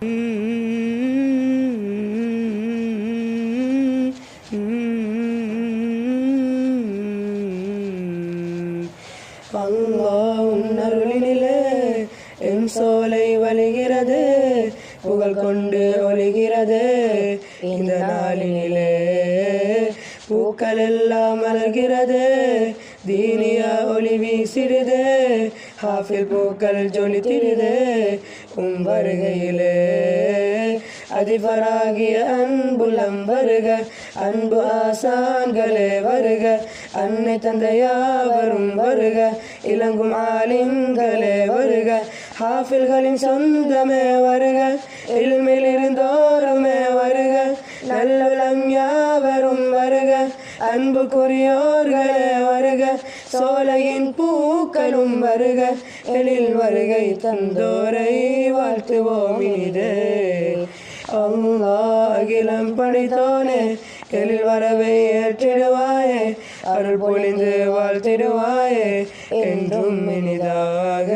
அல்லாஹ் அருளினிலே M சோலை வலிகிறது புகழ் கொண்டு ஒலிகிறது. இந்த நாளினிலே பூக்கள் எல்லாம் மலர்கிறது தீனியா ஒளி வீசிடுது. ஹாஃபில் பூக்கள் ஜொலித்திடுது உம் வருகையிலே. அதிபராகிய அன்புலம் வருக அன்பு ஆசான்களே வருக அன்னை தந்தையாவரும் வருக இளங்கும் ஆலிம்களே வருக ஹாஃபில்களின் சொந்தமே வருக இல்மில் இருந்தோருமே வருக நல்லுளம் யாவரும் வருக அன்புக்குரியோர்களே பூக்களும் வருக எழில் வருகை தந்தோரை வாழ்த்துவோம் இனிதே. அல்லாஹ் அகிலம் படைத்தோனே எழில் வரவை ஏற்றிடுவாயே அருள் பொழிந்து வாழ்த்திடுவாயே என்றும் இனிதாக.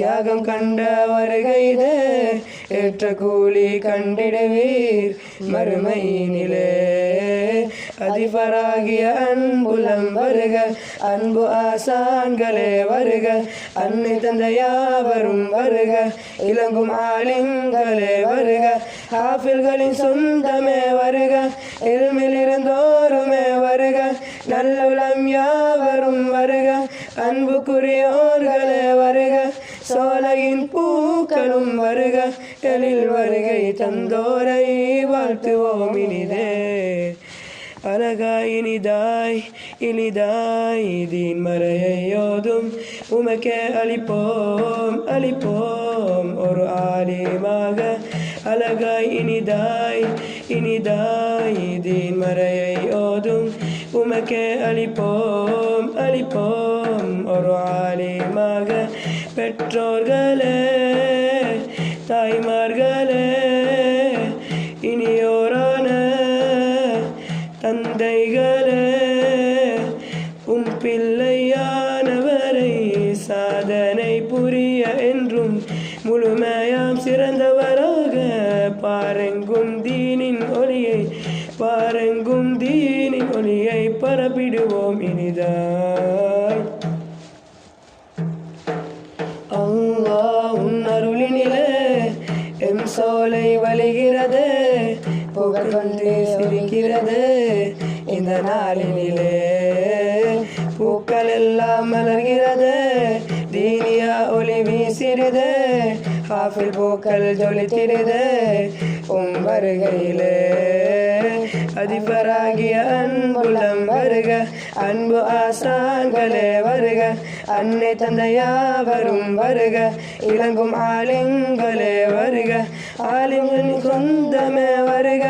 தியாகம் கண்ட வருகைத ஏற்ற கூலி கண்டிடுவீர் மறுமையினிலே அதிபராகிய அன்புலம் வருக அன்பு ஆசான்களே வருக அன்னை தந்தையாவரும் வருக இளங்கும் ஆலிம்களே வருக ஹாஃபில்களின் சொந்தமே வருக எல்மில் இருந்தோருமே வருக நல்லுளம் யாவரும் வருக அன்புக்குரியோர்களே வருக. சோலையின் பூக்களும் வருக எழில் வருகை தந்தோரை வாழ்த்துவோம் இனிதே. அழகாய் இனிதாய் இனிதாய் இதன் மறையை யோதும் உமக்கே அளிப்போம் அளிப்போம் ஒரு ஆலயமாக. அழகாய் இனிதாய் இனிதாய் தீன் மறையை யோதும் உமக்கே அளிப்போம் அளிப்போம் ஒரு ஆலிமாக பெற்றோர்களே தாய்மார்களே இனியோரான தந்தைகளே உம் பிள்ளையானவரை சாதனை புரிய என்றும் முழுமையாம் சிறந்தவராக பாருங்கும் தீனின் ஒளியை பாருங்கும் தீனின் ஒளியை பரப்பிடுவோம் இனிதாய் சோலை வலிகிறது புகழ் கொண்டு சிரிக்கிறது. இந்த நாளினிலே பூக்கள் எல்லாம் மலர்கிறது தீனியா ஒளி வீசிடுது ஹாஃபில் பூக்கள் ஜொலித்திடுது உம் வருகையிலே அதிபராகிய அன்புலம் வருக அன்பு ஆசான்களே வருக அன்னை தந்தையாவரும் வருக இளங்கும் ஆலிங்களே வருக ஆலிம்களின் சொந்தமே வருக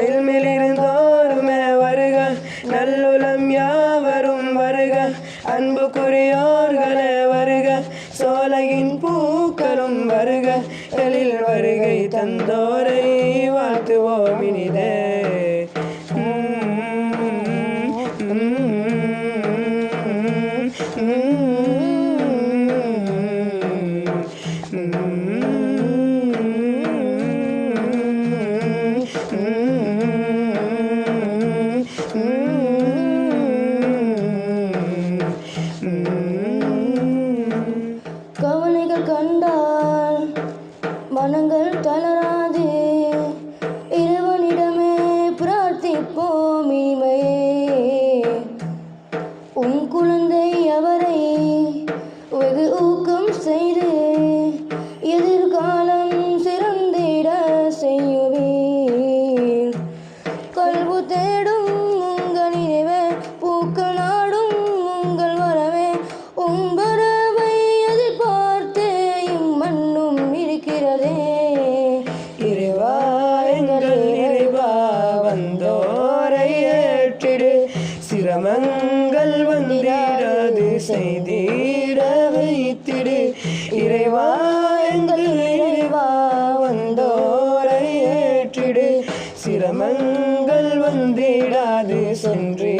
எல்மிலிருந்தோருமே வருக நல்லுளம் யாவரும் வருக அன்புக்குரியோர்களே வருக சோலையின் பூக்களும் வருக எழில் வருகை தந்தோரை. வளராதே. இறைவனிடமே பிரார்த்திப்போம் இனிமையே. உன் குழந்தை அவரை வெகு ஊக்கம் செய்து எதிர்காலம் சிறந்திட செய்யுவே கல்வு தேடும் வந்திடாது செய்தீர வைத்திடு இறைவா எங்கள் இறைவா வந்தோரை ஏற்றிடு. சிரமங்கள் வந்திடாது சென்றே